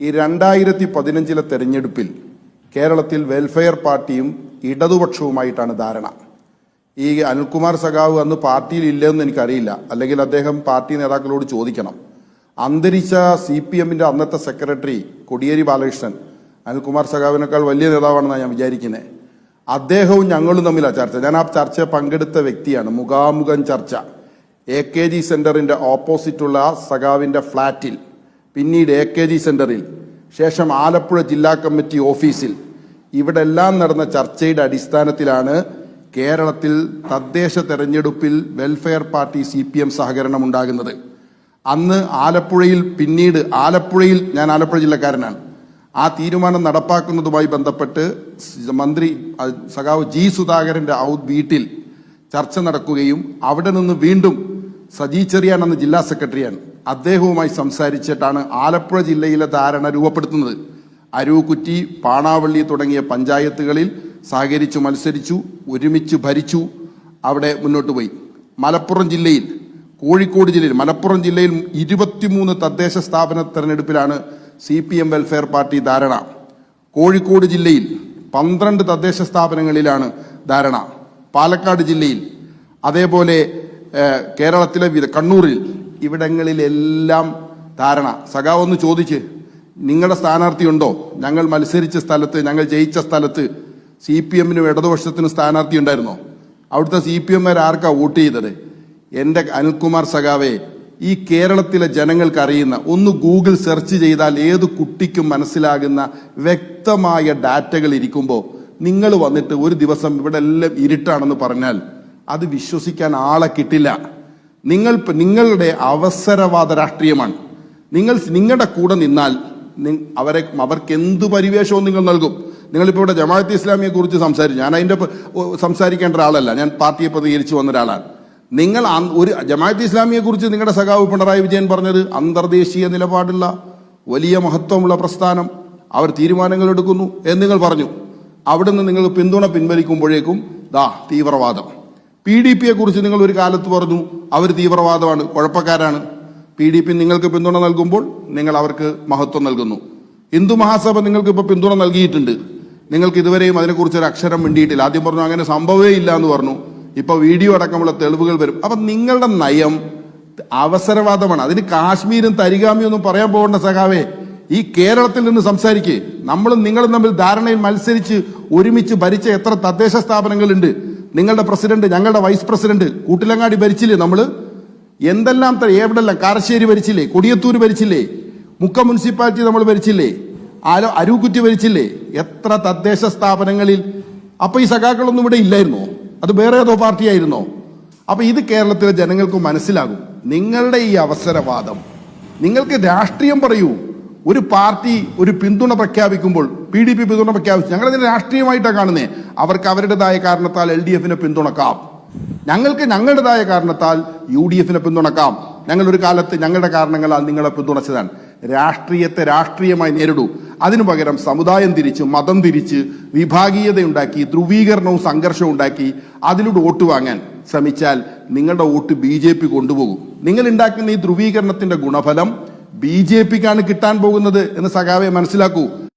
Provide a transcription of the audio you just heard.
ഈ രണ്ടായിരത്തി പതിനഞ്ചിലെ തെരഞ്ഞെടുപ്പിൽ കേരളത്തിൽ വെൽഫെയർ പാർട്ടിയും ഇടതുപക്ഷവുമായിട്ടാണ് ധാരണ. ഈ അനിൽകുമാർ സഖാവ് അന്ന് പാർട്ടിയിൽ ഇല്ലെന്ന് എനിക്കറിയില്ല. അല്ലെങ്കിൽ അദ്ദേഹം പാർട്ടി നേതാക്കളോട് ചോദിക്കണം. അന്തരിച്ച സി പി എമ്മിന്റെ അന്നത്തെ സെക്രട്ടറി കൊടിയേരി ബാലകൃഷ്ണൻ അനിൽകുമാർ സഖാവിനേക്കാൾ വലിയ നേതാവാണെന്നാണ് ഞാൻ വിചാരിക്കുന്നത് അദ്ദേഹവും ഞങ്ങളും തമ്മിലാണ് ചർച്ച. ഞാൻ ആ ചർച്ച പങ്കെടുത്ത വ്യക്തിയാണ്. മുഖാമുഖം ചർച്ച. എ കെ ജി സെന്ററിന്റെ ഓപ്പോസിറ്റുള്ള സഖാവിന്റെ ഫ്ളാറ്റിൽ പിന്നീട് എ കെ ജി സെന്ററിൽ ശേഷം ആലപ്പുഴ ജില്ലാ കമ്മിറ്റി ഓഫീസിൽ. ഇവിടെ എല്ലാം നടന്ന ചർച്ചയുടെ അടിസ്ഥാനത്തിലാണ് കേരളത്തിൽ തദ്ദേശ തെരഞ്ഞെടുപ്പിൽ welfare party C P M സഹകരണം ഉണ്ടാകുന്നത് അന്ന് ആലപ്പുഴയിൽ പിന്നീട് ആലപ്പുഴയിൽ ഞാൻ ആലപ്പുഴ ജില്ലക്കാരനാണ്. ആ തീരുമാനം നടപ്പാക്കുന്നതുമായി ബന്ധപ്പെട്ട് മന്ത്രി സഖാവ് ജി സുധാകരന്റെ വീട്ടിൽ ചർച്ച നടക്കുകയും അവിടെ നിന്ന് വീണ്ടും സജി ചെറിയാൻ അന്ന് ജില്ലാ സെക്രട്ടറിയാണ്. അദ്ദേഹവുമായി സംസാരിച്ചിട്ടാണ് ആലപ്പുഴ ജില്ലയിലെ ധാരണ രൂപപ്പെടുത്തുന്നത്. അരൂക്കുറ്റി പാണാവള്ളി തുടങ്ങിയ പഞ്ചായത്തുകളിൽ സഹകരിച്ചു മത്സരിച്ചു ഒരുമിച്ച് ഭരിച്ചു അവിടെ മുന്നോട്ട് പോയി. മലപ്പുറം ജില്ലയിൽ കോഴിക്കോട് ജില്ലയിൽ മലപ്പുറം ജില്ലയിൽ ഇരുപത്തിമൂന്ന് തദ്ദേശ സ്ഥാപന തെരഞ്ഞെടുപ്പിലാണ് C P M welfare party ധാരണ. കോഴിക്കോട് ജില്ലയിൽ പന്ത്രണ്ട് തദ്ദേശ സ്ഥാപനങ്ങളിലാണ് ധാരണ. പാലക്കാട് ജില്ലയിൽ അതേപോലെ കേരളത്തിലെ കണ്ണൂരിൽ ഇവിടങ്ങളിലെല്ലാം ധാരണ. സഖാവ് ഒന്ന് ചോദിച്ച് നിങ്ങളുടെ സ്ഥാനാർത്ഥി ഉണ്ടോ? ഞങ്ങൾ മത്സരിച്ച സ്ഥലത്ത് ഞങ്ങൾ ജയിച്ച സ്ഥലത്ത് സി പി എമ്മിനും ഇടതുപക്ഷത്തിനും സ്ഥാനാർത്ഥി ഉണ്ടായിരുന്നോ? അവിടുത്തെ സി പി എമ്മാർ ആർക്കാ വോട്ട് ചെയ്തത്? എന്റെ അനിൽകുമാർ സഖാവെ ഈ കേരളത്തിലെ ജനങ്ങൾക്ക് അറിയുന്ന ഒന്ന് ഗൂഗിൾ സെർച്ച് ചെയ്താൽ ഏത് കുട്ടിക്കും മനസ്സിലാകുന്ന വ്യക്തമായ ഡാറ്റകൾ ഇരിക്കുമ്പോൾ നിങ്ങൾ വന്നിട്ട് ഒരു ദിവസം ഇവിടെ എല്ലാം ഇരുട്ടാണെന്ന് പറഞ്ഞാൽ അത് വിശ്വസിക്കാൻ ആളെ കിട്ടില്ല. നിങ്ങൾ നിങ്ങളുടെ അവസരവാദ രാഷ്ട്രീയമാണ്. നിങ്ങൾ നിങ്ങളുടെ കൂടെ നിന്നാൽ അവരെ അവർക്ക് എന്ത് പരിവേഷവും നിങ്ങൾ നൽകും. നിങ്ങളിപ്പോൾ ഇവിടെ ജമാഅത്ത് ഇസ്ലാമിയെ കുറിച്ച് സംസാരിച്ചു ഞാൻ അതിന്റെ സംസാരിക്കേണ്ട ഒരാളല്ല. ഞാൻ പാർട്ടിയെ പ്രതികരിച്ചു വന്ന ഒരാളാണ്. നിങ്ങൾ ഒരു ജമാഅത്ത് ഇസ്ലാമിയെ കുറിച്ച് നിങ്ങളുടെ സഖാവ് പിണറായി വിജയൻ പറഞ്ഞത് അന്തർദേശീയ നിലപാടുള്ള വലിയ മഹത്വമുള്ള പ്രസ്ഥാനം അവർ തീരുമാനങ്ങൾ എടുക്കുന്നു എന്ന് നിങ്ങൾ പറഞ്ഞു. അവിടുന്ന് നിങ്ങൾ പിന്തുണ പിൻവലിക്കുമ്പോഴേക്കും ദാ തീവ്രവാദം. പി ഡി പിയെ കുറിച്ച് നിങ്ങൾ ഒരു കാലത്ത് പറഞ്ഞു അവർ തീവ്രവാദമാണ് കുഴപ്പക്കാരാണ്. പി ഡി പി നിങ്ങൾക്ക് പിന്തുണ നൽകുമ്പോൾ നിങ്ങൾ അവർക്ക് മഹത്വം നൽകുന്നു. ഹിന്ദു മഹാസഭ നിങ്ങൾക്ക് ഇപ്പോൾ പിന്തുണ നൽകിയിട്ടുണ്ട്. നിങ്ങൾക്ക് ഇതുവരെയും അതിനെക്കുറിച്ച് ഒരു അക്ഷരം മിണ്ടിയിട്ടില്ല. ആദ്യം പറഞ്ഞു അങ്ങനെ സംഭവമേ ഇല്ല എന്ന് പറഞ്ഞു. ഇപ്പൊ വീഡിയോ അടക്കമുള്ള തെളിവുകൾ വരും. അപ്പൊ നിങ്ങളുടെ നയം അവസരവാദമാണ്. അതിന് കാശ്മീരും തരികാമി ഒന്നും പറയാൻ പോകേണ്ട സഖാവേ. ഈ കേരളത്തിൽ നിന്ന് സംസാരിക്കേ. നമ്മളും നിങ്ങളും തമ്മിൽ ധാരണയിൽ മത്സരിച്ച് ഒരുമിച്ച് ഭരിച്ച എത്ര തദ്ദേശ സ്ഥാപനങ്ങളുണ്ട്. നിങ്ങളുടെ പ്രസിഡന്റ് ഞങ്ങളുടെ വൈസ് പ്രസിഡന്റ് കൂട്ടിലങ്ങാടി ഭരിച്ചില്ലേ നമ്മൾ എന്തെല്ലാം എവിടെല്ലാം? കാരശ്ശേരി ഭരിച്ചില്ലേ? കൊടിയത്തൂർ ഭരിച്ചില്ലേ? മുക്ക മുനിസിപ്പാലിറ്റി നമ്മൾ ഭരിച്ചില്ലേ? ആലോ അരൂക്കുറ്റി ഭരിച്ചില്ലേ? എത്ര തദ്ദേശ സ്ഥാപനങ്ങളിൽ? അപ്പൊ ഈ സഖാക്കളൊന്നും ഇവിടെ ഇല്ലായിരുന്നോ? അത് വേറെ ഏതോ പാർട്ടി ആയിരുന്നോ അപ്പൊ ഇത് കേരളത്തിലെ ജനങ്ങൾക്ക് മനസ്സിലാകും. നിങ്ങളുടെ ഈ അവസരവാദം. നിങ്ങൾക്ക് രാഷ്ട്രീയം പറയൂ. ഒരു പാർട്ടി ഒരു പിന്തുണ പ്രഖ്യാപിക്കുമ്പോൾ പി ഡി പി പിന്തുണ പ്രഖ്യാപിച്ചു. ഞങ്ങളതിന് രാഷ്ട്രീയമായിട്ടാണ് കാണുന്നത് അവർക്ക് അവരുടേതായ കാരണത്താൽ എൽ ഡി എഫിനെ പിന്തുണക്കാം. ഞങ്ങൾക്ക് ഞങ്ങളുടേതായ കാരണത്താൽ യു ഡി എഫിനെ പിന്തുണക്കാം. ഞങ്ങൾ ഒരു കാലത്ത് ഞങ്ങളുടെ കാരണങ്ങളാൽ നിങ്ങളെ പിന്തുണച്ചതാണ്. രാഷ്ട്രീയത്തെ രാഷ്ട്രീയമായി നേരിടൂ. അതിനു പകരം സമുദായം തിരിച്ച് മതം തിരിച്ച് വിഭാഗീയതയുണ്ടാക്കി ധ്രുവീകരണവും സംഘർഷവും ഉണ്ടാക്കി അതിലൂടെ വോട്ട് വാങ്ങാൻ ശ്രമിച്ചാൽ നിങ്ങളുടെ വോട്ട് ബി ജെ പി കൊണ്ടുപോകും. നിങ്ങൾ ഉണ്ടാക്കുന്ന ഈ ധ്രുവീകരണത്തിന്റെ ഗുണഫലം ബി ജെ പിക്കാണ് കിട്ടാൻ പോകുന്നത് എന്ന് സഖാവെ മനസ്സിലാക്കൂ.